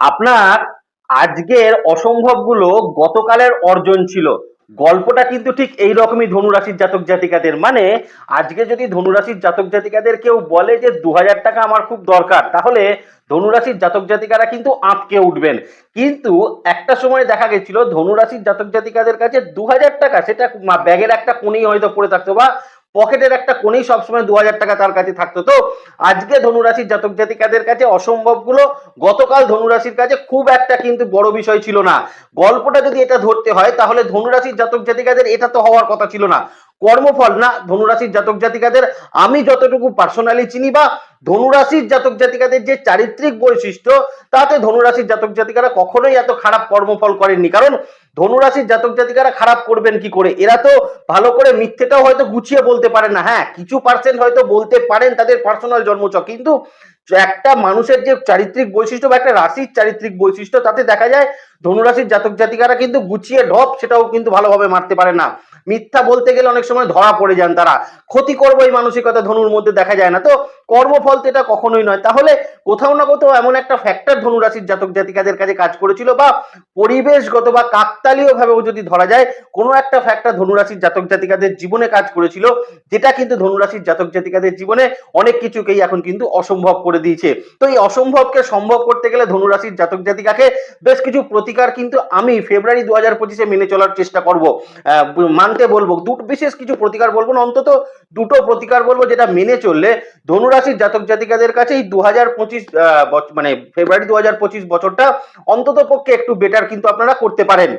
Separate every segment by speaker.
Speaker 1: আপনার আজকের অসম্ভবগুলো গতকালের অর্জন ছিল। গল্পটা কিন্তু ঠিক এই রকমই ধনুরাশির জাতক জাতিকাদের। মানে আজকে যদি ধনুরাশির জাতক জাতিকাদের কেউ বলে যে দু হাজার টাকা আমার খুব দরকার, তাহলে ধনুরাশির জাতক জাতিকারা কিন্তু আঁতকে উঠবেন। কিন্তু একটা সময় দেখা গেছিল, ধনুরাশির জাতক জাতিকাদের কাছে দু হাজার টাকা, সেটা ব্যাগের একটা কোণেই হয়তো পড়ে থাকতো বা পকেটের একটা কোণেই সবসময় দু হাজার টাকা তার কাছে থাকতো। তো আজকে ধনুরাশির জাতক জাতিকাদের কাছে অসম্ভবগুলো গতকাল ধনুরাশির কাছে খুব একটা কিন্তু বড় বিষয় ছিল না। গল্পটা যদি এটা ধরতে হয়, তাহলে ধনুরাশির জাতক জাতিকাদের এটা তো হওয়ার কথা ছিল না। কর্মফল না, ধনুরাশির জাতক জাতিকাদের আমি যতটুকু পার্সোনালি চিনি বা ধনুরাশির জাতক জাতিকাদের যে চারিত্রিক বৈশিষ্ট্য, তাতে ধনুরাশির জাতক জাতিকারা কখনোই এত খারাপ কর্মফল করেননি। কারণ ধনুরাশির জাতক জাতিকারা খারাপ করবেন কি করে? এরা তো ভালো করে মিথ্যেটাও হয়তো গুছিয়ে বলতে পারে না। হ্যাঁ কিছু পার্সেন্ট হয়তো বলতে পারেন তাদের পার্সোনাল জন্মচক। কিন্তু একটা মানুষের যে চারিত্রিক বৈশিষ্ট্য বা একটা রাশির চারিত্রিক বৈশিষ্ট্য, তাতে দেখা যায় ধনুরাশির জাতক জাতিকারা কিন্তু গুছিয়ে ঢপ সেটাও কিন্তু ভালোভাবে মারতে পারে না। মিথ্যা বলতে গেলে অনেক সময় ধরা পড়ে যান তারা। ক্ষতি করব এই মানসিকতা ধনুর মধ্যে দেখা যায় না। তো কর্মফল তো এটা কখনোই নয়। তাহলে কোথাও না কোথাও এমন একটা ফ্যাক্টর ধনুরাশির জাতক জাতিকাদের কাছে কাজ করেছিল বা পরিবেশগত বা কাকতালীয় ভাবেও যদি ধরা যায়, কোনো একটা ফ্যাক্টর ধনুরাশির জাতক জাতিকাদের জীবনে কাজ করেছিল, যেটা কিন্তু ধনুরাশির জাতক জাতিকাদের জীবনে অনেক কিছুকেই এখন কিন্তু অসম্ভব করে দিয়েছে। তো এই অসম্ভবকে সম্ভব করতে গেলে ধনুরাশির জাতক জাতিকাকে বেশ কিছু প্রতিকার কিন্তু আমি ফেব্রুয়ারি দু হাজার পঁচিশে মেনে চলার চেষ্টা করব। মানতে বলব। দুটো বিশেষ কিছু প্রতিকার বলব না, অন্তত দুটো প্রতিকার বলব যেটা মেনে চললে ধনুরাশির জাতক জাতিকাদের কাছে এই দু হাজার পঁচিশ মানে ফেব্রুয়ারি দু হাজার পঁচিশ বছরটা অন্তত পক্ষে একটু বেটার কিন্তু আপনারা করতে পারেন।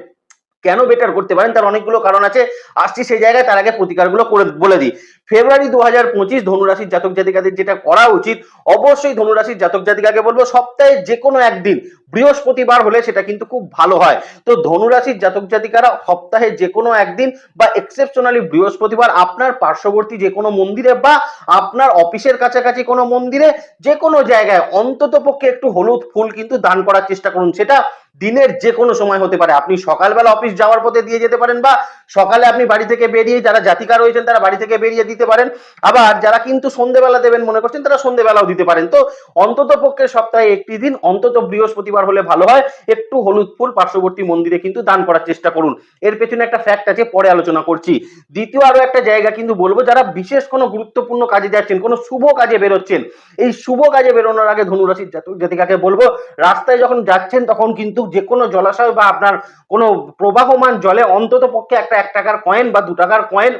Speaker 1: কেন বেটার করতে পারেন? তার অনেকগুলো কারণ আছে। আসছি সেই জায়গায়, তার আগে প্রতিকারগুলো করে বলে দিই। ফেব্রুয়ারি দু হাজার পঁচিশ ধনুরাশির জাতক জাতিকাদের যেটা করা উচিত, অবশ্যই ধনুরাশির জাতক জাতিকাকে বলব, সপ্তাহে যে কোনো একদিন বৃহস্পতিবার হলে সেটা কিন্তু খুব ভালো হয়। তো ধনুরাশির জাতক জাতিকারা সপ্তাহে যে কোনো একদিন বা এক্সেপশনালি বৃহস্পতিবার আপনার পার্শ্ববর্তী যে কোনো মন্দিরে বা আপনার অফিসের কাছাকাছি কোনো মন্দিরে যে কোনো জায়গায় অন্তত পক্ষে একটু হলুদ ফুল কিন্তু দান করার চেষ্টা করুন। সেটা দিনের যে কোনো সময় হতে পারে। আপনি সকালবেলা অফিস যাওয়ার পথে দিয়ে যেতে পারেন বা সকালে আপনি বাড়ি থেকে বেরিয়ে যারা জাতিকা রয়েছেন তারা বাড়ি থেকে বেরিয়ে দিতে পারেন। আবার যারা কিন্তু সন্ধেবেলা দেবেন মনে করছেন তারা সন্ধেবেলাও দিতে পারেন। তো অন্তত পক্ষে সপ্তাহে একটি দিন, অন্তত বৃহস্পতিবার হলে ভালো হয়। একটু হলুদ ফুল পার্শ্ববর্তী মন্দিরে কিন্তু দান করার চেষ্টা করুন। এর পেছনে একটা ফ্যাক্ট আছে, পরে আলোচনা করছি। দ্বিতীয় আরও একটা জায়গা কিন্তু বলব, যারা বিশেষ কোনো গুরুত্বপূর্ণ কাজে যাচ্ছেন, কোনো শুভ কাজে বেরোচ্ছেন, এই শুভ কাজে বেরোনোর আগে ধনুরাশির জাতক জাতিকাকে বলব, রাস্তায় যখন যাচ্ছেন তখন কিন্তু যে কোনো জলাশয় বা আপনার কোনো প্রবাহমান জলে অন্তত পক্ষে একটা এক টাকার কয়েন বা দু টাকার কয়েন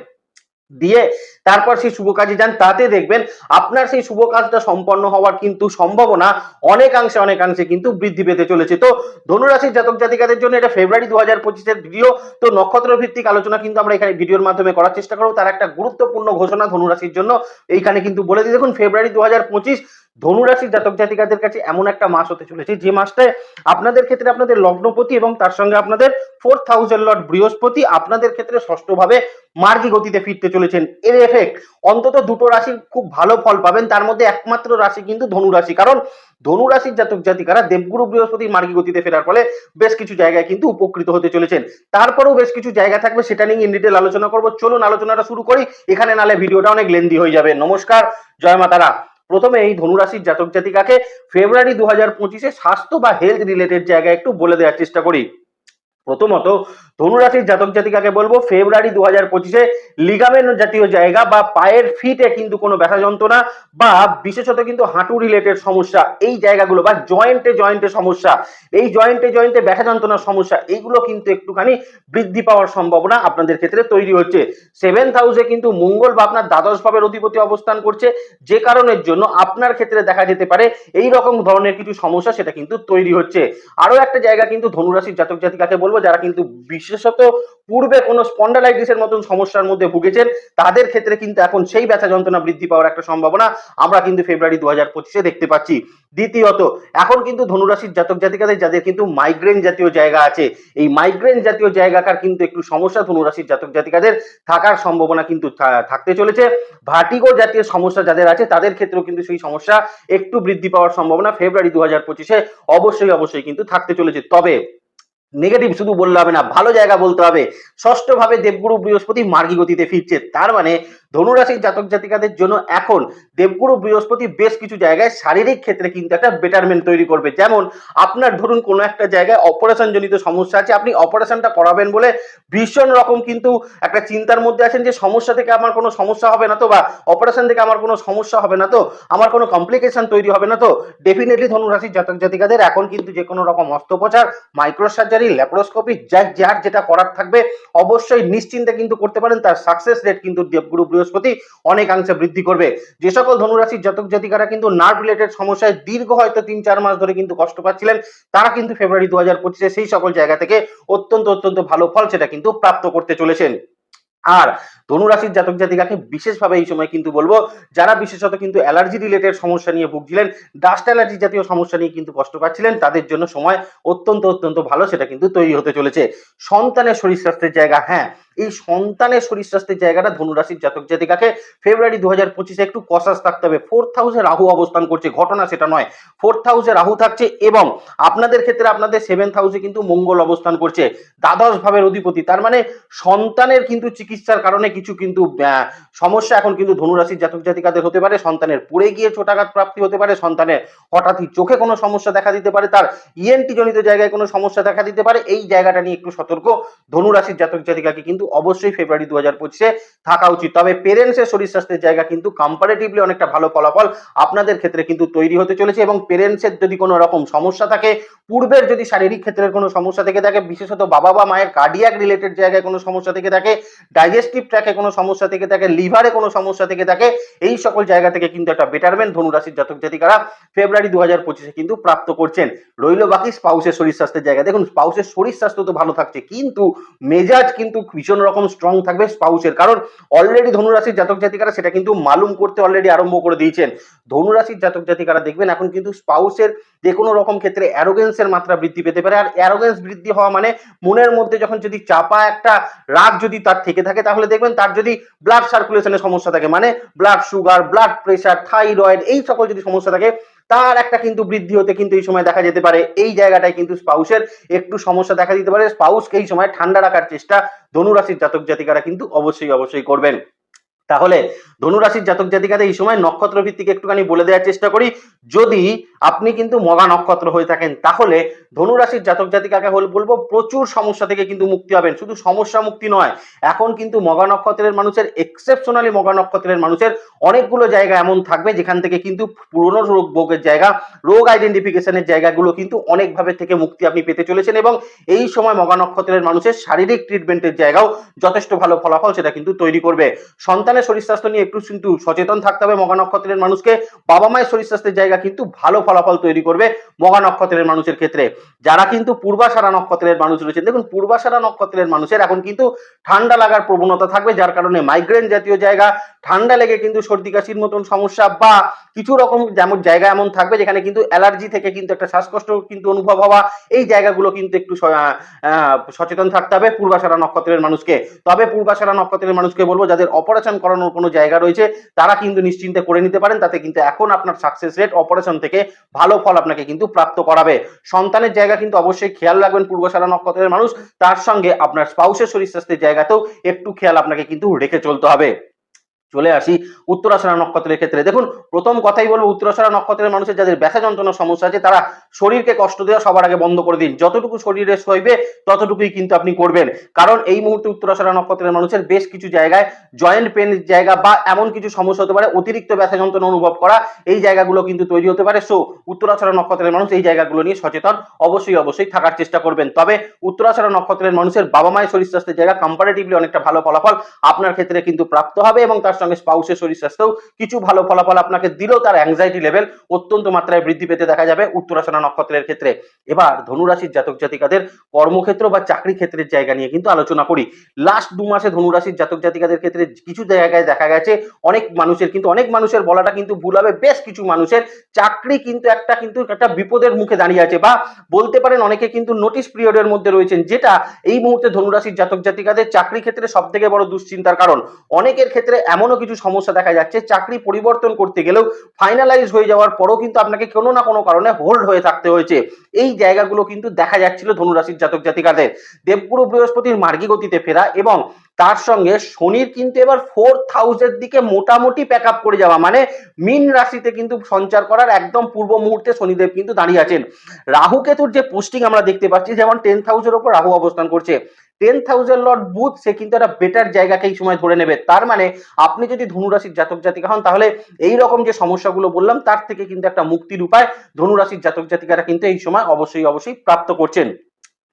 Speaker 1: দিয়ে তারপর সেই শুভ কাজে যান, তাতে দেখবেন আপনার সেই শুভ কাজটা সম্পন্ন হওয়ার কিন্তু সম্ভাবনা অনেকাংশে অনেকাংশে কিন্তু বৃদ্ধি পেতে চলেছে। তো ধনুরাশির জাতক জাতিকাদের জন্য এটা ফেব্রুয়ারি দু হাজার পঁচিশের ভিডিও তো নক্ষত্র ভিত্তিক আলোচনা কিন্তু আমরা এখানে ভিডিওর মাধ্যমে করার চেষ্টা করব। তার একটা গুরুত্বপূর্ণ ঘোষণা ধনুরাশির জন্য। এইখানে কিন্তু বলে দিই, দেখুন, ফেব্রুয়ারি দু হাজার পঁচিশ ধনুরাশির জাতক জাতিকাদের কাছে এমন একটা মাস হতে চলেছে, যে মাসটায় আপনাদের ক্ষেত্রে আপনাদের লগ্নপতি এবং তার সঙ্গে আপনাদের ফোর থাউজেন্ড লর্ড বৃহস্পতি আপনাদের ক্ষেত্রে ষষ্ঠভাবে মার্গী গতিতে ফিরতে চলেছেন। এর এফেক্ট অন্তত দুটো রাশি খুব ভালো ফল পাবেন, তার মধ্যে একমাত্র রাশি কিন্তু ধনুরাশি। কারণ ধনু রাশির জাতক জাতিকারা দেবগুরু বৃহস্পতি মার্গী গতিতে ফেরার ফলে বেশ কিছু জায়গায় কিন্তু উপকৃত হতে চলেছেন। তারপরেও বেশ কিছু জায়গা থাকবে, সেটা নিয়ে ইন ডিটেল আলোচনা করব। চলুন আলোচনাটা শুরু করি, এখানে নালে ভিডিওটা অনেক লেন্দি হয়ে যাবে। নমস্কার, জয় মাতারা। প্রথমে এই ধনুরাশির জাতক জাতিকাকে ফেব্রুয়ারি দু হাজার পঁচিশে স্বাস্থ্য বা হেলথ রিলেটেড জায়গায় একটু বলে দেওয়ার চেষ্টা করি। প্রথমত ধনুরাশির জাতক জাতিকাকে বলব, ফেব্রুয়ারি দু হাজার পঁচিশে লিগামেন্ট জাতীয় জায়গা বা পায়ের ফিটে কিন্তু কোনো ব্যথা যন্ত্রণা বা বিশেষত কিন্তু হাঁটু রিলেটেড সমস্যা, এই জায়গাগুলো বা জয়েন্টে জয়েন্টে সমস্যা, এই জয়েন্টে জয়েন্টে ব্যথা যন্ত্রণার সমস্যা, এইগুলো কিন্তু একটুখানি বৃদ্ধি পাওয়ার সম্ভাবনা আপনাদের ক্ষেত্রে তৈরি হচ্ছে। সেভেন্থ হাউসে কিন্তু মঙ্গল বা আপনার দ্বাদশ ভাবের অধিপতি অবস্থান করছে, যে কারণের জন্য আপনার ক্ষেত্রে দেখা যেতে পারে এই রকম ধরনের কিছু সমস্যা সেটা কিন্তু তৈরি হচ্ছে। আরও একটা জায়গা কিন্তু ধনুরাশির জাতক জাতিকাকে বলব যারা কিন্তু বিশেষত পূর্বে কোনো স্পন্ডালাইটিসের মতন সমস্যার মধ্যে ভুগেছেন, তাদের ক্ষেত্রে কিন্তু এখন সেই ব্যথা যন্ত্রণা বৃদ্ধি পাওয়ার একটা সম্ভাবনা আমরা কিন্তু ফেব্রুয়ারি দু হাজার পঁচিশে দেখতে পাচ্ছি। দ্বিতীয়ত, এখন কিন্তু ধনুরাশির জাতক জাতিকাদের, যাদের কিন্তু মাইগ্রেন জাতীয় জায়গা আছে, এই মাইগ্রেন জাতীয় জায়গাকার কিন্তু একটু সমস্যা ধনুরাশির জাতক জাতিকাদের থাকার সম্ভাবনা কিন্তু থাকতে চলেছে। ভার্টিগো জাতীয় সমস্যা যাদের আছে, তাদের ক্ষেত্রেও কিন্তু সেই সমস্যা একটু বৃদ্ধি পাওয়ার সম্ভাবনা ফেব্রুয়ারি দু হাজার পঁচিশে অবশ্যই অবশ্যই কিন্তু থাকতে চলেছে। তবে নেগেটিভ শুধু বললে হবে না, ভালো জায়গা বলতে হবে। ষষ্ঠভাবে দেবগুরু বৃহস্পতি মার্গী গতিতে ফিরছে, তার মানে ধনুরাশির জাতক জাতিকাদের জন্য এখন দেবগুরু বৃহস্পতি বেশ কিছু জায়গায় শারীরিক ক্ষেত্রে কিন্তু একটা বেটারমেন্ট তৈরি করবে। যেমন আপনার ধরুন কোনো একটা জায়গায় অপারেশন জনিত সমস্যা আছে, আপনি অপারেশনটা করাবেন বলে ভীষণ রকম কিন্তু একটা চিন্তার মধ্যে আছেন যে সমস্যা থেকে আমার কোনো সমস্যা হবে না তো বা অপারেশন থেকে আমার কোনো সমস্যা হবে না তো, আমার কোনো কমপ্লিকেশন তৈরি হবে না তো। ডেফিনেটলি ধনুরাশির জাতক জাতিকাদের এখন কিন্তু যে কোনো রকম অস্ত্রোপচার মাইক্রো সার্জারি ল্যাপ্রোস্কোপি যার যার যেটা করার থাকবে, অবশ্যই নিশ্চিন্তে কিন্তু করতে পারেন, তার সাকসেস রেট কিন্তু দেবগুরু বৃহস্পতি অনেকাংশে বৃদ্ধি করবে। যে সকল ধনুরাশির জাতক জাতিকারা কিন্তু নার্ভ রিলেটেড সমস্যায় দীর্ঘ হয়তো তিন চার মাস ধরে কিন্তু কষ্ট পাচ্ছিলেন, তারা কিন্তু ফেব্রুয়ারি দু হাজার পঁচিশে সেই সকল জায়গা থেকে অত্যন্ত অত্যন্ত ভালো ফল সেটা কিন্তু প্রাপ্ত করতে চলেছেন। আর ধনুরাশির জাতক জাতিকাকে বিশেষভাবে এই সময় কিন্তু বলব, যারা বিশেষত কিন্তু অ্যালার্জি রিলেটেড সমস্যা নিয়ে ভুগছিলেন ডাস্ট অ্যালার্জি জাতীয় সমস্যা নিয়ে কিন্তু কষ্ট পাচ্ছিলেন, তাদের জন্য সময় অত্যন্ত অত্যন্ত ভালো সেটা কিন্তু তৈরি হতে চলেছে। সন্তানের শরীর স্বাস্থ্যের জায়গা হ্যাঁ এই সন্তানের শরীর স্বাস্থ্যের জায়গাটা ধনুরাশির জাতক জাতিকাকে ফেব্রুয়ারি দু হাজার পঁচিশে একটু কষাস থাকতে হবে। ফোর্থ হাউসে রাহু অবস্থান করছে, ঘটনা সেটা নয়। ফোর্থ হাউসে রাহু থাকছে এবং আপনাদের ক্ষেত্রে আপনাদের সেভেন্থ হাউসে কিন্তু মঙ্গল অবস্থান করছে, দ্বাদশ ভাবের অধিপতি। তার মানে সন্তানের কিন্তু চিকিৎসার কারণে কিছু কিন্তু সমস্যা এখন কিন্তু ধনুরাশির জাতক জাতিকাদের হতে পারে। সন্তানের পড়ে গিয়ে ছোটাঘাত প্রাপ্তি হতে পারে। সন্তানের হঠাৎই চোখে কোনো সমস্যা দেখা দিতে পারে। তার ইএনটি জনিত জায়গায় কোনো সমস্যা দেখা দিতে পারে। এই জায়গাটা নিয়ে একটু সতর্ক। ধনুরাশির জাতক জাতিকাকে কিন্তু অবশ্যই ফেব্রুয়ারি দু হাজার পঁচিশে থাকা উচিত। তবে পেরেন্টসের শরীর স্বাস্থ্যের জায়গা কিন্তু কম্পারেটিভলি অনেকটা ভালো ফলাফল আপনাদের ক্ষেত্রে কিন্তু তৈরি হতে চলেছে এবং পেরেন্টসের যদি কোনো রকম সমস্যা থাকে, পূর্বের যদি শারীরিক ক্ষেত্রের কোনো সমস্যা থেকে থাকে, বিশেষত বাবা বা মায়ের কার্ডিয়াক রিলেটেড জায়গায় কোনো সমস্যা থেকে থাকে ডাইজেস্টিভ ট্র্যাকে কোনো সমস্যা থেকে থাকে লিভারে কোনো সমস্যা থেকে থাকে, এই সকল জায়গা থেকে কিন্তু একটা বেটারমেন্ট ধনুরাশির জাতক জাতিকারা ফেব্রুয়ারি দু হাজার পঁচিশে কিন্তু প্রাপ্ত করছেন। রইল বাকি স্পাউসের শরীর স্বাস্থ্যের জায়গা। দেখুন, স্পাউসের শরীর স্বাস্থ্য তো ভালো থাকছে, কিন্তু মেজাজ কিন্তু ভীষণ রকম স্ট্রং থাকবে স্পাউসের। কারণ অলরেডি ধনুরাশির জাতক জাতিকারা সেটা কিন্তু মালুম করতে অলরেডি আরম্ভ করে দিয়েছেন। ধনুরাশির জাতক জাতিকারা দেখবেন এখন কিন্তু স্পাউসের যে কোনো রকম ক্ষেত্রে অ্যারোগেন্সের মাত্রা বৃদ্ধি পেতে পারে। আর অ্যারোগেন্স বৃদ্ধি হওয়া মানে মনের মধ্যে যখন যদি চাপা একটা রাগ যদি তার থেকে থাকে, তাহলে দেখবেন তার যদি ব্লাড সার্কুলেশনের সমস্যা থাকে। মানে blood sugar blood pressure thyroid এই সকল যদি সমস্যা থাকে তার একটা কিন্তু বৃদ্ধি হতে কিন্তু এই সময় দেখা যেতে পারে। এই জায়গাটায় কিন্তু স্পাউসের একটু সমস্যা দেখা দিতে পারে। স্পাউসকে এই সময় ঠান্ডা রাখার চেষ্টা ধনুরাশির জাতক জাতিকারা কিন্তু অবশ্যই অবশ্যই করবেন। তাহলে ধনুরাশির জাতক জাতিকাদের এই সময় নক্ষত্র ভিত্তিক একটুখানি বলে দেওয়ার চেষ্টা করি। যদি আপনি কিন্তু মগা নক্ষত্র হয়ে থাকেন, তাহলে ধনুরাশির জাতক জাতিকাকে হল বলব প্রচুর সমস্যা থেকে কিন্তু মুক্তি হবেন শুধু সমস্যা মুক্তি নয়, এখন কিন্তু মগা নক্ষত্রের মানুষের এক্সেপশনালি মগা নক্ষত্রের মানুষের অনেকগুলো জায়গা এমন থাকবে, যেখান থেকে কিন্তু পুরনো রোগ ভোগের জায়গা, রোগ আইডেন্টিফিকেশনের জায়গাগুলো কিন্তু অনেকভাবে থেকে মুক্তি আপনি পেতে চলেছেন এবং এই সময় মগা নক্ষত্রের মানুষের শারীরিক ট্রিটমেন্টের জায়গাও যথেষ্ট ভালো ফলাফল সেটা কিন্তু তৈরি করবে। সন্তানের শরীর স্বাস্থ্য নিয়ে একটু কিন্তু সচেতন থাকতে হবে। মগা নক্ষত্রের মানুষকে বাবা মায়ের শরীর স্বাস্থ্যের জায়গা কিন্তু ভালো ফলাফল তৈরি করবে মগা নক্ষত্রের মানুষের ক্ষেত্রে। যারা কিন্তু পূর্বাশারা নক্ষত্রের মানুষ রয়েছেন, দেখুন পূর্বাশারা নক্ষত্রের মানুষের এখন কিন্তু ঠান্ডা লাগার প্রবণতা থাকবে, যার কারণে মাইগ্রেন জাতীয় জায়গা, ঠান্ডা লেগে কিন্তু সর্দি কাশির মতন সমস্যা বা কিছু রকম যেমন জায়গা এমন থাকবে যেখানে কিন্তু অ্যালার্জি থেকে কিন্তু একটা শ্বাসকষ্ট কিন্তু অনুভব হওয়া, এই জায়গাগুলো কিন্তু একটু সচেতন থাকতে হবে পূর্বাশারা নক্ষত্রের মানুষকে। তবে পূর্বাশারা নক্ষত্রের মানুষকে বলব, যাদের অপারেশন করানোর কোনো জায়গা রয়েছে, তারা কিন্তু নিশ্চিন্তে করে নিতে পারেন। তাতে কিন্তু এখন আপনার সাকসেস রেট অপারেশন থেকে ভালো ফল আপনাকে কিন্তু প্রাপ্ত করাবে। সন্তানের জায়গা কিন্তু অবশ্যই খেয়াল রাখবেন, পূর্বশালা নক্ষত্রের মানুষ। তার সঙ্গে আপনার স্পাউসের শরীর স্বাস্থ্যের জায়গাতেও একটু খেয়াল আপনাকে কিন্তু রেখে চলতে হবে। চলে আসি উত্তরাশারা নক্ষত্রের ক্ষেত্রে। দেখুন, প্রথম কথাই বলব উত্তরাশারা নক্ষত্রের মানুষের যাদের ব্যথা যন্ত্রণার সমস্যা আছে, তারা শরীরকে কষ্ট দেওয়া সবার আগে বন্ধ করে দিন। যতটুকু শরীরে সইবে ততটুকুই কিন্তু আপনি করবেন। কারণ এই মুহূর্তে উত্তরাশারা নক্ষত্রের মানুষের বেশ কিছু জায়গায় জয়েন্ট পেন জায়গা বা এমন কিছু সমস্যা হতে পারে, অতিরিক্ত ব্যথা যন্ত্রণা অনুভব করা, এই জায়গাগুলো কিন্তু তৈরি হতে পারে। সো উত্তরাশারা নক্ষত্রের মানুষ এই জায়গাগুলো নিয়ে সচেতন, অবশ্যই অবশ্যই থাকার চেষ্টা করবেন। তবে উত্তরাশারা নক্ষত্রের মানুষের বাবা মায়ের শরীর স্বাস্থ্যের জায়গা কম্পারেটিভলি অনেকটা ভালো ফলাফল আপনার ক্ষেত্রে কিন্তু প্রাপ্ত হবে এবং তার সঙ্গে স্পাউসের শরীর স্বাস্থ্যও কিছু ভালো ফলাফল আপনাকে দিলেও তার অ্যাংজাইটি লেভেল অত্যন্ত মাত্রায় বৃদ্ধি পেতে দেখা যাবে উত্তরাশারা নক্ষত্রের ক্ষেত্রে। এবার ধনুরাশির জাতক জাতিকাদের কর্মক্ষেত্র বা চাকরি ক্ষেত্রের জায়গা নিয়ে কিন্তু আলোচনা করি। লাস্ট দু মাসে ধনুরাশির জাতক জাতিকাদের ক্ষেত্রে কিছু জায়গায় দেখা গেছে, অনেক মানুষের কিন্তু, অনেক মানুষের বলাটা কিন্তু ভুল হবে, বেশ কিছু মানুষের চাকরি কিন্তু একটা কিন্তু একটা বিপদের মুখে দাঁড়িয়ে আছে বা বলতে পারেন অনেকে কিন্তু নোটিশ পিরিয়ডের মধ্যে রয়েছেন, যেটা এই মুহূর্তে ধনুরাশির জাতক জাতিকাদের চাকরি ক্ষেত্রে সব থেকে বড় দুশ্চিন্তার কারণ। অনেকের ক্ষেত্রে এমনও কিছু সমস্যা দেখা যাচ্ছে। চাকরি পরিবর্তন করতে গেলেও ফাইনালাইজ হয়ে যাওয়ার পরও কিন্তু আপনাকে কোনো না কোনো কারণে হোল্ড হয়ে থাকতে হয়েছে। এই জায়গাগুলো কিন্তু দেখা যাচ্ছিল ধনুরাশির জাতক জাতিকাদের। দেবগুরু বৃহস্পতির মার্গী গতিতে ফেরা এবং তার সঙ্গে শনির কিন্তু এবার ফোর্থ হাউসের দিকে মোটামুটি প্যাক আপ করে যাওয়া। মানে মিন রাশিতে কিন্তু সঞ্চার করার একদম পূর্ব মুহূর্তে শনিদেব কিন্তু দাঁড়িয়ে আছেন। রাহু কেতুর যে পোস্টিং আমরা দেখতে পাচ্ছি, যেমন টেন্থ হাউসের ওপর রাহু অবস্থান করছে। টেন্থ থাউজেন্ড লট বুথ সে কিন্তু একটা বেটার জায়গাকে এই সময় ধরে নেবে। তার মানে আপনি যদি ধনুরাশির জাতক জাতিকা হন, তাহলে এই রকম যে সমস্যাগুলো বললাম, তার থেকে কিন্তু একটা মুক্তির উপায় ধনুরাশির জাতক জাতিকারা কিন্তু এই সময় অবশ্যই অবশ্যই প্রাপ্ত করছেন।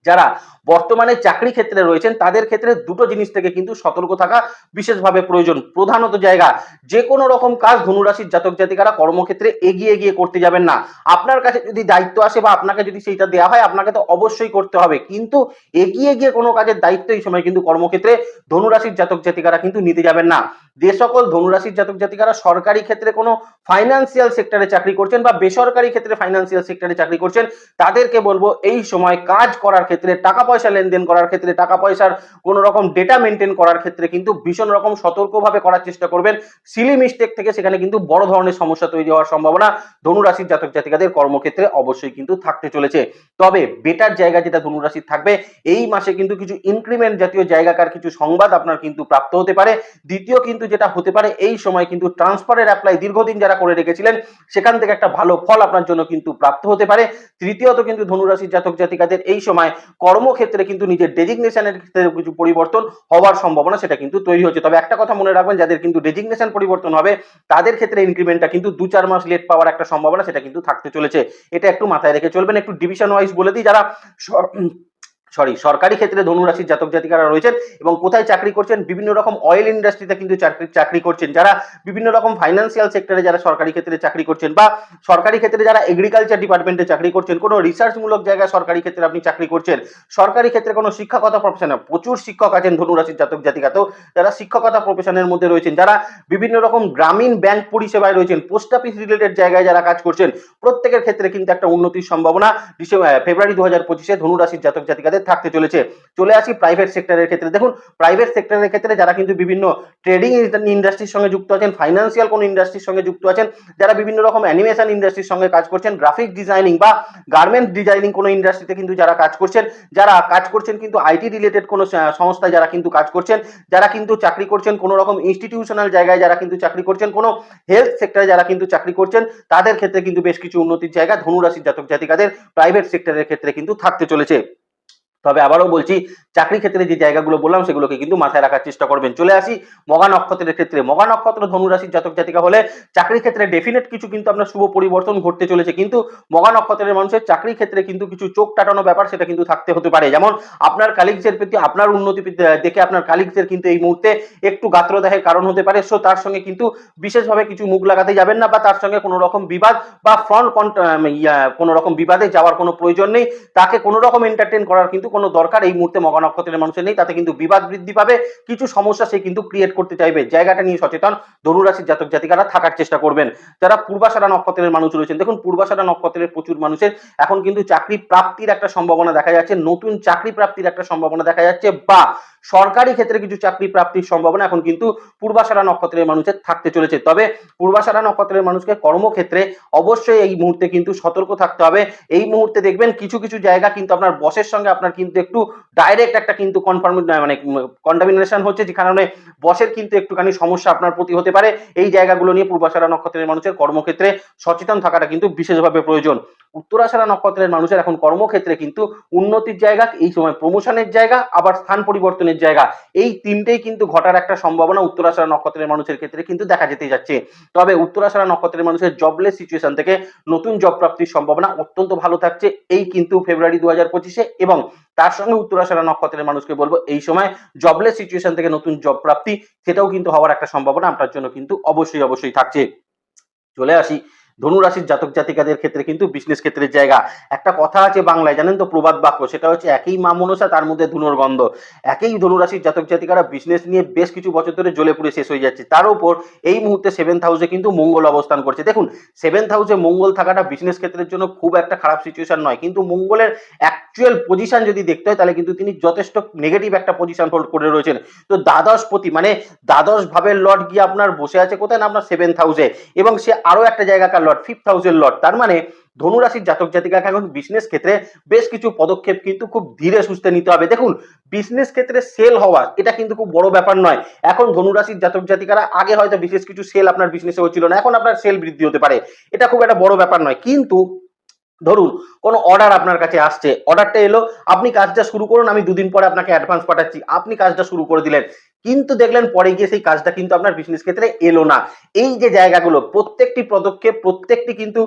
Speaker 1: যারা বর্তমানে চাকরি ক্ষেত্রে রয়েছেন, তাদের ক্ষেত্রে দুটো জিনিস থেকে কিন্তু সতর্ক থাকা বিশেষভাবে প্রয়োজন। প্রধানত জায়গা যে কোনো রকম কাজ ধনুরাশির জাতক জাতিকারা কর্মক্ষেত্রে এগিয়ে গিয়ে করতে যাবেন না। আপনার কাছে যদি দায়িত্ব আসে বা আপনাকে যদি সেইটা দেওয়া হয়, আপনাকে তো অবশ্যই করতে হবে। কিন্তু এগিয়ে গিয়ে কোনো কাজের দায়িত্ব এই সময় কিন্তু কর্মক্ষেত্রে ধনুরাশির জাতক জাতিকারা কিন্তু নিতে যাবেন না। যে সকল ধনুরাশির জাতক জাতিকারা সরকারি ক্ষেত্রে কোনো ফাইন্যান্সিয়াল সেক্টরে চাকরি করছেন বা বেসরকারি ক্ষেত্রে ফাইন্যান্সিয়াল সেক্টরে চাকরি করছেন, তাদেরকে বলব এই সময় কাজ করার ক্ষেত্রে, টাকা পয়সা লেনদেন করার ক্ষেত্রে, টাকা পয়সার কোনো রকম ডেটা মেনটেন করার ক্ষেত্রে কিন্তু ভীষণ রকম সতর্কভাবে করার চেষ্টা করবেন। সিলি মিস্টেক থেকে সেখানে কিন্তু বড় ধরনের সমস্যা তৈরি হওয়ার সম্ভাবনা ধনুরাশির জাতক জাতিকাদের কর্মক্ষেত্রে অবশ্যই কিন্তু থাকতে চলেছে। তবে বেটার জায়গা যেটা ধনুরাশির থাকবে, এই মাসে কিন্তু কিছু ইনক্রিমেন্ট জাতীয় জায়গাকার কিছু সংবাদ আপনার কিন্তু প্রাপ্ত হতে পারে। দ্বিতীয় কিন্তু যেটা হতে পারে, এই সময় কিন্তু ট্রান্সফারের অ্যাপ্লাই দীর্ঘদিন যারা করে রেখেছিলেন, সেখান থেকে একটা ভালো ফল আপনার জন্য কিন্তু প্রাপ্ত হতে পারে। তৃতীয়ত কিন্তু ধনুরাশির জাতক জাতিকাদের এই সময় কর্মক্ষেত্রে কিন্তু নিজের ডেজিগনেশনের ক্ষেত্রে কিছু পরিবর্তন হওয়ার সম্ভাবনা সেটা কিন্তু তৈরি হচ্ছে। তবে একটা কথা মনে রাখবেন, যাদের কিন্তু ডেজিগনেশন পরিবর্তন হবে, তাদের ক্ষেত্রে ইনক্রিমেন্টটা কিন্তু দু চার মাস লেট পাওয়ার একটা সম্ভাবনা সেটা কিন্তু থাকতে চলেছে। এটা একটু মাথায় রেখে চলবেন, একটু ডিভিশন ওয়াইজ বলে দিই, যারা সর- সরি সরকারি ক্ষেত্রে ধনুরাশির জাতক জাতিকারা রয়েছেন এবং কোথায় চাকরি করছেন, বিভিন্ন রকম অয়েল ইন্ডাস্ট্রিতে কিন্তু চাকরি চাকরি করছেন। যারা বিভিন্ন রকম ফাইন্যান্সিয়াল সেক্টরে যারা সরকারি ক্ষেত্রে চাকরি করছেন বা সরকারি ক্ষেত্রে যারা এগ্রিকালচার ডিপার্টমেন্টে চাকরি করছেন, কোনো রিসার্চমূলক জায়গায় সরকারি ক্ষেত্রে আপনি চাকরি করছেন, সরকারি ক্ষেত্রে কোনো শিক্ষকতা প্রফেশনে প্রচুর শিক্ষক আছেন ধনুরাশির জাতক জাতিকাতেও যারা শিক্ষকতা প্রফেশনের মধ্যে রয়েছেন, যারা বিভিন্ন রকম গ্রামীণ ব্যাংক পরিষেবায় রয়েছেন পোস্ট অফিস রিলেটেড জায়গায় যারা কাজ করছেন, প্রত্যেকের ক্ষেত্রে কিন্তু একটা উন্নতির সম্ভাবনা ফেব্রুয়ারি দু হাজার পঁচিশে ধনুরাশির জাতক জাতিকাদের থাকতে চলেছে। চলে আসি প্রাইভেট সেক্টরের ক্ষেত্রে। দেখুন প্রাইভেট সেক্টরের ক্ষেত্রে যারা কিন্তু বিভিন্ন ট্রেডিং ইন্ডাস্ট্রির সঙ্গে যুক্ত আছেন ফাইন্যান্সিয়াল কোন ইন্ডাস্ট্রির সঙ্গে যুক্ত আছেন, যারা বিভিন্ন রকম অ্যানিমেশন ইন্ডাস্ট্রির সঙ্গে কাজ করছেন গ্রাফিক ডিজাইনিং বা গার্মেন্ট ডিজাইনিং কোনো ইন্ডাস্ট্রিতে কিন্তু যারা কাজ করছেন, যারা কাজ করছেন কিন্তু আইটি রিলেটেড কোনো সংস্থায় যারা কিন্তু কাজ করছেন, যারা কিন্তু চাকরি করছেন কোনো রকম ইনস্টিটিউশনাল জায়গায় যারা কিন্তু চাকরি করছেন, কোনো হেলথ সেক্টরে যারা কিন্তু চাকরি করছেন, তাদের ক্ষেত্রে কিন্তু বেশ কিছু উন্নতির জায়গা ধনুরাশির জাতক জাতিকাদের প্রাইভেট সেক্টরের ক্ষেত্রে কিন্তু থাকতে চলেছে। তবে আবারও বলছি, চাকরি ক্ষেত্রে যে জায়গাগুলো বললাম, সেগুলোকে কিন্তু মাথায় রাখার চেষ্টা করবেন। চলে আসি মগা নক্ষত্রের ক্ষেত্রে। মগা নক্ষত্র ধনুরাশির জাতক জাতিকা হলে চাকরি ক্ষেত্রে ডেফিনেট কিছু কিন্তু আপনার শুভ পরিবর্তন ঘটতে চলেছে। কিন্তু মগা নক্ষত্রের মানুষের চাকরি ক্ষেত্রে কিন্তু কিছু চোখ টাটানো ব্যাপার, সেটা কিন্তু থাকতে হতে পারে। যেমন আপনার কালিগসের প্রতি, আপনার উন্নতি দেখে আপনার কালিগসের কিন্তু এই মুহূর্তে একটু গাত্রদাহের কারণ হতে পারে। সো তার সঙ্গে কিন্তু বিশেষভাবে কিছু মুখ লাগাতে যাবেন না বা তার সঙ্গে কোনো রকম বিবাদ বা ফ্রন্ট কোনো রকম বিবাদে যাওয়ার কোনো প্রয়োজন নেই। তাকে কোনো রকম এন্টারটেন করার কিন্তু কোনো দরকার, এই মুহূর্তে মগা নক্ষত্রের মানুষের নেই, তাতে কিন্তু বিবাদ বৃদ্ধি পাবে, কিছু সমস্যা সে কিন্তু ক্রিয়েট করতে চাইবে। জায়গাটা নিয়ে সচেতন, ধনুরাশির জাতক জাতিকারা থাকার চেষ্টা করবেন। যারা পূর্বাশারা নক্ষত্রের মানুষ রয়েছেন, দেখুন পূর্বাশারা নক্ষত্রের প্রচুর মানুষের এখন কিন্তু চাকরি প্রাপ্তির একটা সম্ভাবনা দেখা যাচ্ছে, নতুন চাকরি প্রাপ্তির একটা সম্ভাবনা দেখা যাচ্ছে, বা সরকারি ক্ষেত্রে কিছু চাকরি প্রাপ্তির সম্ভাবনা এখন কিন্তু পূর্বাশারা নক্ষত্রের মানুষের থাকতে চলেছে। তবে পূর্বাশারা নক্ষত্রের মানুষকে কর্মক্ষেত্রে অবশ্যই এই মুহূর্তে কিন্তু সতর্ক থাকতে হবে। এই মুহূর্তে দেখবেন কিছু কিছু জায়গা কিন্তু আপনার বসের সঙ্গে আপনার কিন্তু একটু ডাইরেক্ট একটা কিন্তু কনফার্ম মানে কন্টামিনেশন হচ্ছে যে কারণে বসের কিন্তু একটুখানি সমস্যা আপনার প্রতি হতে পারে। এই জায়গাগুলো নিয়ে পূর্বাশারা নক্ষত্রের মানুষের কর্মক্ষেত্রে সচেতন থাকাটা কিন্তু বিশেষভাবে প্রয়োজন। উত্তরাশারা নক্ষত্রের মানুষের এখন কর্মক্ষেত্রে কিন্তু উন্নতির জায়গা, এই সময় প্রমোশনের জায়গা, আবার স্থান পরিবর্তনের জায়গা। এই তিনটেই কিন্তু ঘটার একটা সম্ভাবনা উত্তরাশারা নক্ষত্রের মানুষের ক্ষেত্রে কিন্তু দেখা যেতে যাচ্ছে। তবে উত্তরাশারা নক্ষত্রের মানুষের জবলেস সিচুয়েশন থেকে নতুন জব প্রাপ্তির সম্ভাবনা অত্যন্ত ভালো থাকছে। এই কিন্তু ফেব্রুয়ারি দু হাজার পঁচিশে এবং তার সঙ্গে উত্তরাশারা নক্ষত্রের মানুষকে বলব, এই সময় জবলেস সিচুয়েশন থেকে নতুন জব প্রাপ্তি, সেটাও কিন্তু হওয়ার একটা সম্ভাবনা আপনার জন্য কিন্তু অবশ্যই অবশ্যই থাকছে। চলে আসি। ধনুরাশির জাতক জাতিকাদের ক্ষেত্রে কিন্তু বিজনেস ক্ষেত্রের জায়গা। একটা কথা আছে বাংলায়, জানেন তো, প্রবাদ বাক্য, সেটা হচ্ছে একই মা মনসা, তার মধ্যে ধুনোর গন্ধ। একই ধনুরাশির জাতক জাতিকারা বিজনেস নিয়ে বেশ কিছু বছর ধরে জ্বলে পুড়ে শেষ হয়ে যাচ্ছে। তার উপর এই মুহূর্তে সেভেন্থ হাউসে কিন্তু মঙ্গল অবস্থান করছে। দেখুন সেভেন্থ হাউসে মঙ্গল থাকাটা বিজনেস ক্ষেত্রের জন্য খুব একটা খারাপ সিচুয়েশন নয়। কিন্তু মঙ্গলের অ্যাকচুয়াল পজিশন যদি দেখতে হয়, তাহলে কিন্তু তিনি যথেষ্ট নেগেটিভ একটা পজিশন হোল্ড করে রয়েছেন। তো দ্বাদশ পতি মানে দ্বাদশ ভাবের লর্ড গিয়ে আপনার বসে আছে কোথায়? না আপনার সেভেন্থ হাউসে এবং সে আরও একটা জায়গাকার লট ফিফথ হাউসের লট। তার মানে ধনুরাশির জাতক জাতিকাকে এখন বিজনেস ক্ষেত্রে বেশ কিছু পদক্ষেপ কিন্তু খুব ধীরে সুস্থে নিতে হবে। দেখুন বিজনেস ক্ষেত্রে সেল হওয়া এটা কিন্তু খুব বড় ব্যাপার নয়। এখন ধনুরাশির জাতক জাতিকারা আগে হয়তো বিশেষ কিছু সেল আপনার বিজনেসে হচ্ছিল না, এখন আপনার সেল বৃদ্ধি হতে পারে। এটা খুব একটা বড় ব্যাপার নয়। কিন্তু ধরুন, কোনো অর্ডার আপনার কাছে আসছে। অর্ডারটা এলো, আপনি কাজটা শুরু করুন, আমি দুদিন পরে আপনাকে অ্যাডভান্স পাঠাচ্ছি। আপনি কাজটা শুরু করে দিলেন। কিন্তু দেখলেন পরে গিয়ে সেই কাজটা কিন্তু আপনার বিজনেস ক্ষেত্রে এলো না। এই যে জায়গাগুলো, প্রত্যেকটি পদক্ষেপ, প্রত্যেকটি কিন্তু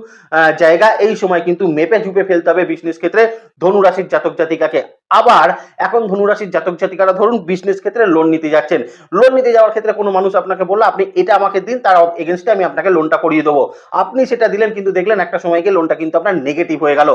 Speaker 1: জায়গা এই সময় কিন্তু মেপে ঝুপে ফেলতে হবে বিজনেস ক্ষেত্রে ধনুরাশির জাতক জাতিকাকে। আবার এখন ধনুরাশির জাতক জাতিকারা ধরুন বিজনেস ক্ষেত্রে লোন নিতে যাচ্ছেন। লোন নিতে যাওয়ার ক্ষেত্রে কোনো মানুষ আপনাকে বলল, আপনি এটা আমাকে দিন, তার এগেনস্টে আমি আপনাকে লোনটা করিয়ে দেবো। আপনি সেটা দিলেন, কিন্তু দেখলেন একটা সময় গিয়ে লোনটা কিন্তু আপনার নেগেটিভ হয়ে গেল।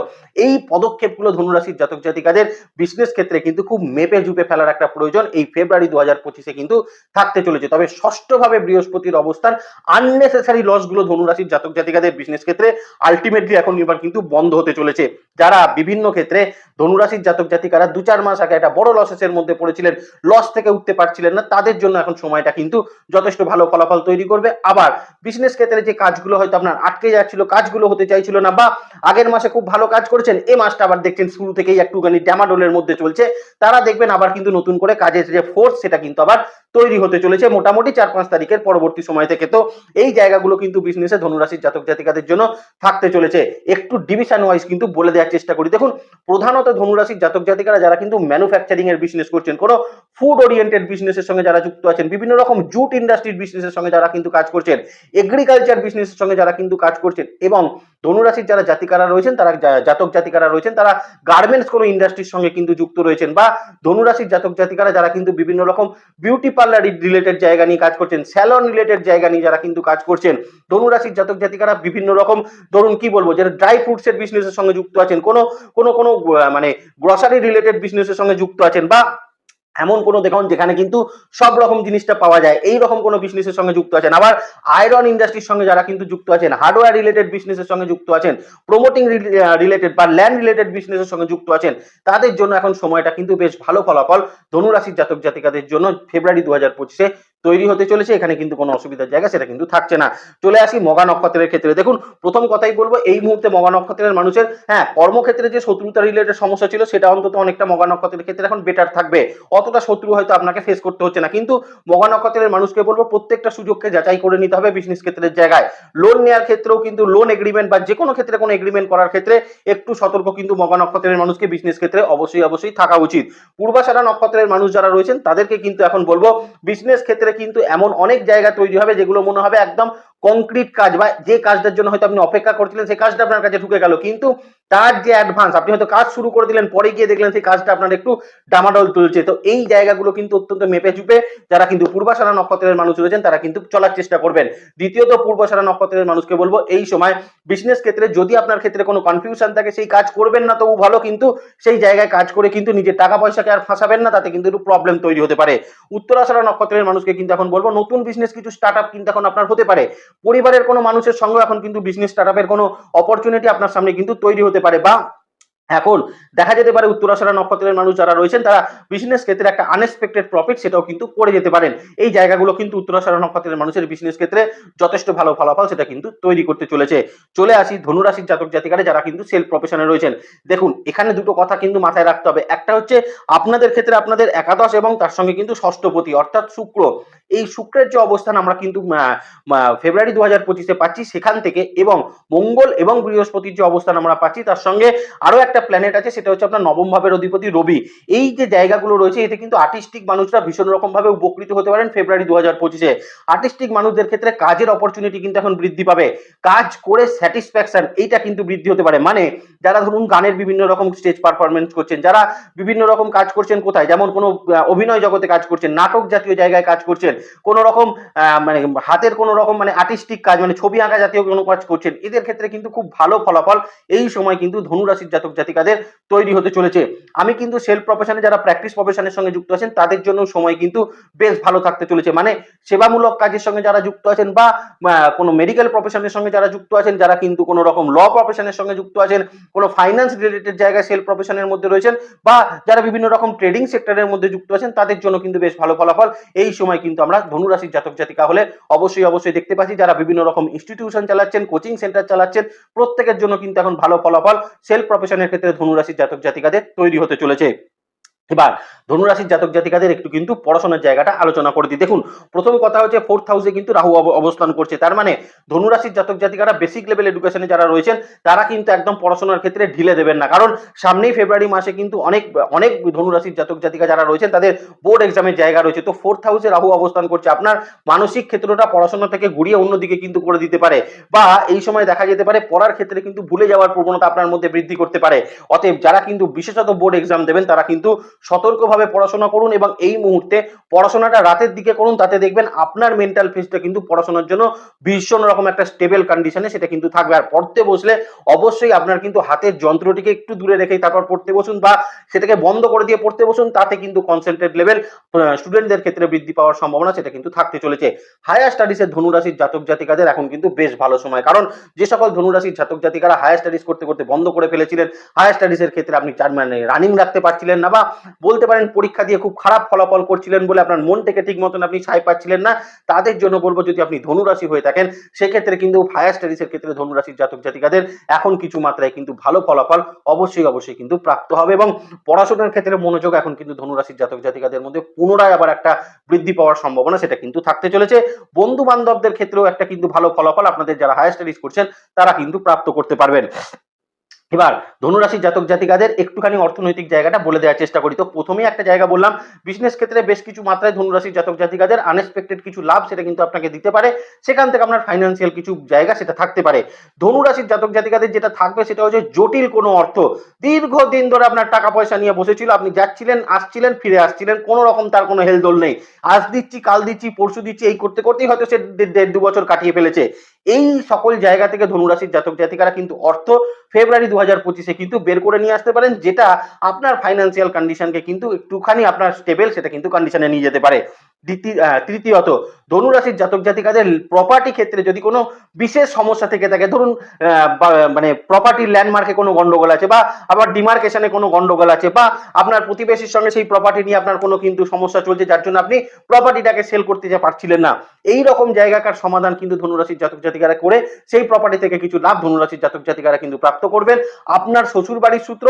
Speaker 1: এই পদক্ষেপগুলো ধনুরাশির জাতক জাতিকাদের বিজনেস ক্ষেত্রে কিন্তু খুব মেপে ঝুপে ফেলার একটা প্রয়োজন। এই ফেব্রুয়ারি দু হাজার পঁচিশে কিন্তু থাকতে চলেছে। তবে ষষ্ঠভাবে বৃহস্পতির অবস্থান আননেসেসারি লসগুলো ধনুরাশির জাতক জাতিকাদের বিজনেস ক্ষেত্রে আলটিমেটলি এখন এবার কিন্তু বন্ধ হতে চলেছে। যারা বিভিন্ন ক্ষেত্রে ধনুরাশির জাতক জাতিকারা দু চার মাস আগে একটা বড় লসেসের মধ্যে পড়েছিলেন লস থেকে উঠতে পারছিলেন না, তাদের জন্য এখন সময়টা কিন্তু যথেষ্ট ভালো ফলাফল তৈরি করবে। আবার বিজনেস ক্ষেত্রে যে কাজগুলো হয়তো আপনার আটকে যাচ্ছিল, কাজগুলো হতে চাইছিল না বা আগের মাসে খুব ভালো কাজ করেছেন, এ মাসটা আবার দেখছেন শুরু থেকেই একটুখানি ড্যামাডোলের মধ্যে চলছে। তারা দেখবেন আবার কিন্তু নতুন করে কাজের যে ফোর্স সেটা কিন্তু আবার তৈরি হতে চলেছে মোটামুটি চার পাঁচ তারিখের পরবর্তী সময় থেকে। তো এই জায়গাগুলো কিন্তু বিজনেসে ধনুরাশির জাতক জাতিকাদের জন্য থাকতে চলেছে। একটু ডিভিশন ওয়াইজ কিন্তু বলে দেওয়ার চেষ্টা করি। দেখুন, প্রধানত ধনুরাশির জাতক জাতিকারা যারা কিন্তু ম্যানুফ্যাকচারিং এর বিজনেস করছেন, কোনো ফুড ওরিয়েন্টেড বিজনেসের সঙ্গে যারা যুক্ত আছেন, বিভিন্ন রকম জুট ইন্ডাস্ট্রির বিজনেসের সঙ্গে যারা কিন্তু কাজ করছেন এগ্রিকালচার বিজনেসের সঙ্গে যারা কিন্তু কাজ করছেন এবং ধনুরাশির যারা জাতিকারা রয়েছেন, তারা জাতক জাতিকারা রয়েছেন, তারা গার্মেন্টস কোনো ইন্ডাস্ট্রির সঙ্গে কিন্তু যুক্ত রয়েছেন বা ধনুরাশির জাতক জাতিকারা যারা কিন্তু বিভিন্ন রকম বিউটি পার্লার রিলেটেড জায়গা নিয়ে কাজ করছেন স্যালন রিলেটেড জায়গা নিয়ে যারা কিন্তু কাজ করছেন, ধনুরাশির জাতক জাতিকারা বিভিন্ন রকম, ধরুন কি বলব, যারা ড্রাই ফ্রুটসের বিজনেসের সঙ্গে যুক্ত আছেন, কোনো কোনো কোনো মানে গ্রসারি রিলেটেড বিজনেসের সঙ্গে যুক্ত আছেন বা এমন কোনো দেখুন যেখানে কিন্তু সব রকম জিনিসটা পাওয়া যায়, এই রকম কোনো বিজনেসের সঙ্গে যুক্ত আছেন। আবার আয়রন ইন্ডাস্ট্রির সঙ্গে যারা কিন্তু যুক্ত আছেন হার্ডওয়্যার রিলেটেড বিজনেসের সঙ্গে যুক্ত আছেন প্রমোটিং রিলেটেড বা ল্যান্ড রিলেটেড বিজনেসের সঙ্গে যুক্ত আছেন, তাদের জন্য এখন সময়টা কিন্তু বেশ ভালো ফলাফল। ধনুরাশির জাতক জাতিকাদের জন্য ফেব্রুয়ারি দু হাজার পঁচিশে তৈরি হতে চলেছে, এখানে কিন্তু কোনো অসুবিধার জায়গা সেটা কিন্তু থাকছে না। চলে আসি মগা নক্ষত্রের ক্ষেত্রে। দেখুন, প্রথম কথাই বলব, এই মুহূর্তে মগা নক্ষত্রের মানুষের হ্যাঁ কর্মক্ষেত্রে যে শত্রুতা রিলেটেড সমস্যা ছিল, সেটা অন্তত অনেকটা মগা নক্ষত্রের ক্ষেত্রে এখন বেটার থাকবে। অতটা শত্রু হয়তো আপনাকে ফেস করতে হচ্ছে না। কিন্তু মগা নক্ষত্রের মানুষকে বলব, প্রত্যেকটা সুযোগকে যাচাই করে নিতে হবে বিজনেস ক্ষেত্রের জায়গায়। লোন নেওয়ার ক্ষেত্রেও কিন্তু লোন এগ্রিমেন্ট বা যে কোনো ক্ষেত্রে কোনো এগ্রিমেন্ট করার ক্ষেত্রে একটু সতর্ক কিন্তু মগা নক্ষত্রের মানুষকে বিজনেস ক্ষেত্রে অবশ্যই অবশ্যই থাকা উচিত। পূর্বাশারা নক্ষত্রের মানুষ যারা রয়েছেন, তাদেরকে কিন্তু এখন বলব বিজনেস ক্ষেত্রে কিন্তু এমন অনেক জায়গা তৈরি হবে যেগুলো মনে হবে একদম কংক্রিট কাজ বা যে কাজটার জন্য হয়তো আপনি অপেক্ষা করছিলেন, সেই কাজটা আপনার কাছে ঢুকে গেল। কিন্তু তার যে অ্যাডভান্স আপনি হয়তো কাজ শুরু করে দিলেন, পরে গিয়ে দেখলেন সেই কাজটা আপনার একটু ডামাডোল তুলছে। তো এই জায়গাগুলো কিন্তু অত্যন্ত মেপে চুপে যারা কিন্তু পূর্বাশারা নক্ষত্রের মানুষ রয়েছেন, তারা কিন্তু চলার চেষ্টা করবেন। দ্বিতীয়ত পূর্বাশারা নক্ষত্রের মানুষকে বলব, এই সময় বিজনেস ক্ষেত্রে যদি আপনার ক্ষেত্রে কোনো কনফিউশন থাকে, সেই কাজ করবেন না, তবু ভালো কিন্তু সেই জায়গায় কাজ করে কিন্তু নিজের টাকা পয়সাকে আর ফাঁসাবেন না, তাতে কিন্তু একটু প্রবলেম তৈরি হতে পারে। উত্তরাশারা নক্ষত্রের মানুষকে কিন্তু এখন বলব, নতুন বিজনেস কিছু স্টার্ট আপ কিন্তু এখন আপনার হতে পারে। পরিবারের কোনো মানুষের সঙ্গে এখন কিন্তু বিজনেস স্টার্ট কোনো অপরচুনিটি আপনার সামনে কিন্তু তৈরি হতে পারে বা এখন দেখা যেতে পারে উত্তরাশারা নক্ষত্রের মানুষ যারা রয়েছেন, তারা বিজনেস ক্ষেত্রে একটা আনএক্সপেক্টেড প্রফিট সেটাও কিন্তু করে যেতে পারেন। এই জায়গাগুলো কিন্তু উত্তরাশারা নক্ষত্রের মানুষের বিজনেস ক্ষেত্রে যথেষ্ট ভালো ফলাফল সেটা কিন্তু তৈরি করতে চলেছে। চলে আসি ধনুরাশির জাতক জাতিকারে যারা কিন্তু সেলফ প্রফেশনে রয়েছেন। দেখুন, এখানে দুটো কথা কিন্তু মাথায় রাখতে হবে। একটা হচ্ছে, আপনাদের ক্ষেত্রে আপনাদের একাদশ এবং তার সঙ্গে কিন্তু ষষ্ঠপতি অর্থাৎ শুক্র। এই শুক্রের যে অবস্থান আমরা কিন্তু ফেব্রুয়ারি দু হাজার পঁচিশে পাচ্ছি সেখান থেকে এবং মঙ্গল এবং বৃহস্পতির যে অবস্থান আমরা পাচ্ছি, তার সঙ্গে আরও একটা প্ল্যানেট আছে, সেটা হচ্ছে আপনার নবম ভাবের অধিপতি রবি। এই যে জায়গাগুলো রয়েছে, এতে কিন্তু আর্টিস্টিক মানুষরা ভীষণ রকম ভাবে উপকৃত হতে পারেন ফেব্রুয়ারি দু হাজার পঁচিশে। আর্টিস্টিক মানুষদের ক্ষেত্রে কাজের অপরচুনিটি কিন্তু এখন বৃদ্ধি পাবে। কাজ করে স্যাটিসফ্যাকশন এইটা কিন্তু বৃদ্ধি হতে পারে। মানে যারা ধরুন গানের বিভিন্ন রকম স্টেজ পারফরমেন্স করছেন, যারা বিভিন্ন রকম কাজ করছেন কোথায়? যেমন কোনো অভিনয় জগতে কাজ করছেন, নাটক জাতীয় জায়গায় কাজ করছেন, কোনো রকম মানে হাতের কোনো রকম মানে আর্টিস্টিক কাজ মানে ছবি আঁকা জাতীয় কোনো কাজ করছেন, এদের ক্ষেত্রে কিন্তু খুব ভালো ফলাফল এই সময় কিন্তু ধনুরাশির জাতক জাতিকা জাতিকাদের তৈরি হতে চলেছে। আমি কিন্তু সেলফ প্রফেশনে যারা প্র্যাকটিস প্রফেশনের সঙ্গে যুক্ত আছেন, তাদের জন্য সময় কিন্তু বেশ ভালো থাকতে চলেছে। মানে সেবামূলক কাজের সঙ্গে যারা যুক্ত আছেন বা কোনো মেডিকেল প্রফেশনের সঙ্গে যারা যুক্ত আছেন, যারা কিন্তু কোনো রকম ল প্রফেশনের সঙ্গে যুক্ত আছেন, কোনো ফাইন্যান্স রিলেটেড জায়গায় সেলফ প্রফেশনের মধ্যে রয়েছেন বা যারা বিভিন্ন রকম ট্রেডিং সেক্টরের মধ্যে যুক্ত আছেন, তাদের জন্য কিন্তু বেশ ভালো ফলাফল। এই সময় কিন্তু আমরা ধনুরাশির জাতক জাতিকা হলে অবশ্যই অবশ্যই দেখতে পাচ্ছি, যারা বিভিন্ন রকম ইনস্টিটিউশন চালাচ্ছেন কোচিং সেন্টার চালাচ্ছেন, প্রত্যেকের জন্য কিন্তু এখন ভালো ফলাফল। সেলফ প্রফেশনের ক্ষেত্রে ধনুরাশির জাতক জাতিকাদের তৈরি হতে চলেছে। এবার ধনুরাশির জাতক জাতিকাদের একটু কিন্তু পড়াশোনার জায়গাটা আলোচনা করে দিই। দেখুন, প্রথম কথা হচ্ছে ফোর্থ হাউসে কিন্তু রাহু অব- অবস্থান করছে। তার মানে ধনুরাশির জাতক জাতিকারা বেসিক লেভেল এডুকেশনে যারা রয়েছেন, তারা কিন্তু একদম পড়াশোনার ক্ষেত্রে ঢিলে দেবেন না। কারণ সামনেই ফেব্রুয়ারি মাসে কিন্তু অনেক অনেক ধনুরাশির জাতক জাতিকা যারা রয়েছেন, তাদের বোর্ড এক্সামের জায়গা রয়েছে। তো ফোর্থ হাউসে রাহু অবস্থান করছে। আপনার মানসিক ক্ষেত্রটা পড়াশোনা থেকে ঘুরিয়ে অন্যদিকে কিন্তু করে দিতে পারে। বা এই সময় দেখা যেতে পারে পড়ার ক্ষেত্রে কিন্তু ভুলে যাওয়ার প্রবণতা আপনার মধ্যে বৃদ্ধি করতে পারে। অতএব যারা কিন্তু বিশেষত বোর্ড এক্সাম দেবেন, তারা কিন্তু সতর্কভাবে পড়াশোনা করুন এবং এই মুহূর্তে পড়াশোনাটা রাতের দিকে করুন, তাতে দেখবেন আপনার মেন্টাল ফেসটা কিন্তু পড়াশোনার জন্য ভীষণ রকম একটা স্টেবল কন্ডিশনে সেটা কিন্তু থাকবে। আর পড়তে বসলে অবশ্যই আপনার কিন্তু হাতের যন্ত্রটিকে একটু দূরে রেখেই তারপর পড়তে বসুন বা সেটাকে বন্ধ করে দিয়ে পড়তে বসুন, তাতে কিন্তু কনসেন্ট্রেট লেভেল স্টুডেন্টদের ক্ষেত্রে বৃদ্ধি পাওয়ার সম্ভাবনা সেটা কিন্তু থাকতে চলেছে। হায়ার স্টাডিজের ধনুরাশির জাতক জাতিকাদের এখন কিন্তু বেশ ভালো সময়। কারণ যে সকল ধনুরাশির জাতক জাতিকারা হায়ার স্টাডিজ করতে করতে বন্ধ করে ফেলেছিলেন হায়ার স্টাডিজের ক্ষেত্রে আপনি চার মানে রানিং রাখতে পারছিলেন না বা বলতে পারেন পরীক্ষা দিয়ে খুব খারাপ ফলাফল করছিলেন বলে আপনার মন থেকে ঠিক মতন আপনি ছাই পাচ্ছিলেন না। তাদের জন্য বলব যদি আপনি ধনুরাশি হয়ে থাকেন, সেক্ষেত্রে কিন্তু হায়ার স্টাডিজের ক্ষেত্রে ধনুরাশির জাতক জাতিকাদের এখন কিছু মাত্রায় কিন্তু ভালো ফলাফল অবশ্যই অবশ্যই কিন্তু প্রাপ্ত হবে এবং পড়াশোনার ক্ষেত্রে মনোযোগ এখন কিন্তু ধনুরাশির জাতক জাতিকাদের মধ্যে পুনরায় আবার একটা বৃদ্ধি পাওয়ার সম্ভাবনা সেটা কিন্তু থাকতে চলেছে। বন্ধু বান্ধবদের ক্ষেত্রেও একটা কিন্তু ভালো ফলাফল আপনাদের যারা হায়ার স্টাডিজ করছেন, তারা কিন্তু প্রাপ্ত করতে পারবেন। এবার ধনুরাশির জাতক জাতিকাদের একটুখানি অর্থনৈতিক জায়গাটা বলে দেওয়ার চেষ্টা করি। তো প্রথমেই একটা জায়গা বললাম বিজনেস ক্ষেত্রে বেশ কিছু মাত্রায় ধনুরাশির জাতক জাতিকাদের আনএক্সপেক্টেড কিছু লাভ সেটা কিন্তু আপনাকে দিতে পারে। সেখান থেকে আপনার ফাইন্যান্সিয়াল কিছু জায়গা সেটা থাকতে পারে। ধনুরাশির জাতক জাতিকাদের যেটা থাকবে সেটা হচ্ছে জটিল কোনো অর্থ। দীর্ঘদিন ধরে আপনার টাকা পয়সা নিয়ে বসেছিল, আপনি যাচ্ছিলেন, আসছিলেন, ফিরে আসছিলেন, কোনো রকম তার কোনো হেলদোল নেই। আজ দিচ্ছি, কাল দিচ্ছি, পরশু দিচ্ছি, এই করতে করতেই হয়তো সে দেড় দু বছর কাটিয়ে ফেলেছে। এই সকল জায়গা থেকে ধনুরাশির জাতক জাতিকারা কিন্তু অর্থ ফেব্রুয়ারি দু হাজার পঁচিশে কিন্তু বের করে নিয়ে আসতে পারেন, যেটা আপনার ফাইন্যান্সিয়াল কন্ডিশনকে কিন্তু একটুখানি আপনার স্টেবেল সেটা কিন্তু কন্ডিশনে নিয়ে যেতে পারে। তৃতীয়ত, ধনুরাশির জাতক জাতিকাদের প্রপার্টি ক্ষেত্রে যদি কোনো বিশেষ সমস্যা থেকে থাকে, ধরুন মানে প্রপার্টি ল্যান্ডমার্কে কোনো গন্ডগোল আছে বা আবার ডিমার্কেশনে কোনো গন্ডগোল আছে বা আপনার প্রতিবেশীর সঙ্গে সেই প্রপার্টি নিয়ে আপনার কোনো কিন্তু সমস্যা চলছে, যার জন্য আপনি প্রপার্টিটাকে সেল করতে যা পারছিলেন না। এই রকম জায়গাকার সমাধান কিন্তু ধনুরাশির জাতক জাতিকারা করে সেই প্রপার্টি থেকে কিছু লাভ ধনুরাশির জাতক জাতিকারা কিন্তু প্রাপ্ত করবেন। আপনার শ্বশুর বাড়ির সূত্র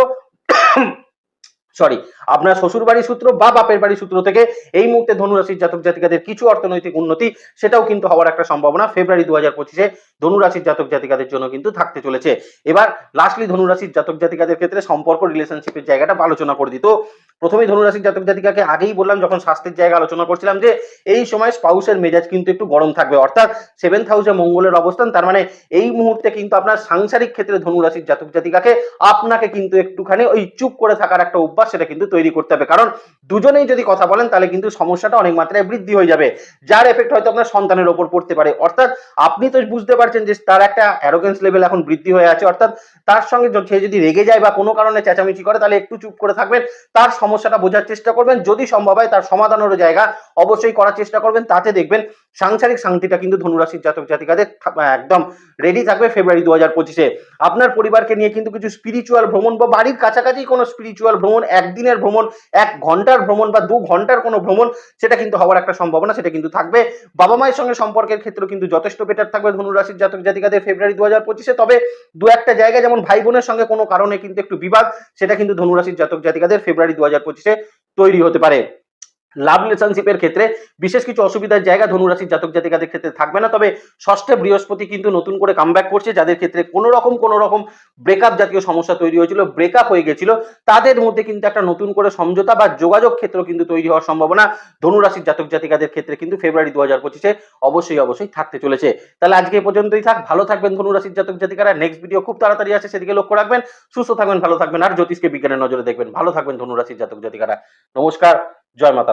Speaker 1: সরি আপনার শ্বশুর বাড়ির সূত্র বা বাপের বাড়ির সূত্র থেকে এই মুহূর্তে ধনুরাশির জাতক জাতিকাদের কিছু অর্থনৈতিক উন্নতি, সেটাও কিন্তু হওয়ার একটা সম্ভাবনা ফেব্রুয়ারি দু হাজার পঁচিশে ধনুরাশির জাতক জাতিকাদের জন্য কিন্তু থাকতে চলেছে। এবার লাস্টলি ধনুরাশির জাতক জাতিকাদের ক্ষেত্রে সম্পর্ক রিলেশনশিপের জায়গাটা আলোচনা করে দিত প্রথমেই ধনুরাশির জাতক জাতিকাকে আগেই বললাম, যখন স্বাস্থ্যের জায়গা আলোচনা করছিলাম যে, এই সময় স্পাউসের মেজাজ কিন্তু একটু গরম থাকবে। অর্থাৎ সেভেন্থ হাউসে মঙ্গলের অবস্থান, তার মানে এই মুহূর্তে কিন্তু আপনার সাংসারিক ক্ষেত্রে ধনুরাশির জাতক জাতিকাকে আপনাকে কিন্তু একটুখানি ওই চুপ করে থাকার একটা অভ্যাস সেটা কিন্তু তৈরি করতে হবে। কারণ দুজনেই যদি কথা বলেন, তাহলে কিন্তু সমস্যাটা অনেক মাত্রায় বৃদ্ধি হয়ে যাবে। যার এফেক্ট হয়তো আপনার সন্তানের ওপর পড়তে পারে। অর্থাৎ আপনি তো বুঝতে পারছেন যে, তার একটা অ্যারোগেন্স লেভেল এখন বৃদ্ধি হয়ে আছে। অর্থাৎ তার সঙ্গে সে যদি রেগে যায় বা কোনো কারণে চেঁচামেচি করে, তাহলে একটু চুপ করে থাকবেন। তার সমস্যাটা বোঝার চেষ্টা করবেন। যদি সম্ভব হয় তার সমাধানেরও জায়গা অবশ্যই করার চেষ্টা করবেন, তাতে দেখবেন সাংসারিক শান্তিটা কিন্তু ধনুরাশির জাতক জাতিকাদের একদম রেডি থাকবে ফেব্রুয়ারি দু হাজার পঁচিশে। আপনার পরিবারকে নিয়ে কিন্তু কিছু স্পিরিচুয়াল ভ্রমণ বা বাড়ির কাছাকাছি কোনো স্পিরিচুয়াল ভ্রমণ, একদিনের ভ্রমণ, এক ঘণ্টার ভ্রমণ বা দু ঘণ্টার কোনো ভ্রমণ, সেটা কিন্তু হওয়ার একটা সম্ভাবনা সেটা কিন্তু থাকবে। বাবা মায়ের সঙ্গে সম্পর্কের ক্ষেত্রে কিন্তু যথেষ্ট বেটার থাকবে ধনুরাশির জাতক জাতিকাদের ফেব্রুয়ারি দু হাজার পঁচিশে। তবে দু একটা জায়গায় যেমন ভাই বোনের সঙ্গে কোনো কারণে কিন্তু একটু বিবাদ, সেটা কিন্তু ধনুরাশির জাতক জাতিকাদের ফেব্রুয়ারি দু হাজার পঁচিশে তৈরি হতে পারে। লাভ রিলেশনশিপের ক্ষেত্রে বিশেষ কিছু অসুবিধার জায়গা ধনুরাশির জাতক জাতিকাদের ক্ষেত্রে থাকবে না। তবে ষষ্ঠে বৃহস্পতি কিন্তু নতুন করে কামব্যাক করছে, যাদের ক্ষেত্রে কোনো রকম কোনো রকম ব্রেকআপ জাতীয় সমস্যা তৈরি হয়েছিল ব্রেকআপ হয়ে গেছিল। তাদের মধ্যে কিন্তু একটা নতুন করে সমঝোতা বা যোগাযোগ ক্ষেত্র কিন্তু তৈরি হওয়ার সম্ভাবনা ধনুরাশির জাতক জাতিকাদের ক্ষেত্রে কিন্তু ফেব্রুয়ারি দু হাজার পঁচিশে অবশ্যই অবশ্যই থাকতে চলেছে। তাহলে আজকে পর্যন্তই থাক। ভালো থাকবেন ধনুরাশির জাতক জাতিকারা। নেক্সট ভিডিও খুব তাড়াতাড়ি আছে সেদিকে লক্ষ্য রাখবেন। সুস্থ থাকবেন, ভালো থাকবেন, আর জ্যোতিষকে বিজ্ঞানের নজরে দেখবেন। ভালো থাকবেন ধনুরাশির জাতক জাতিকারা। নমস্কার। जय माता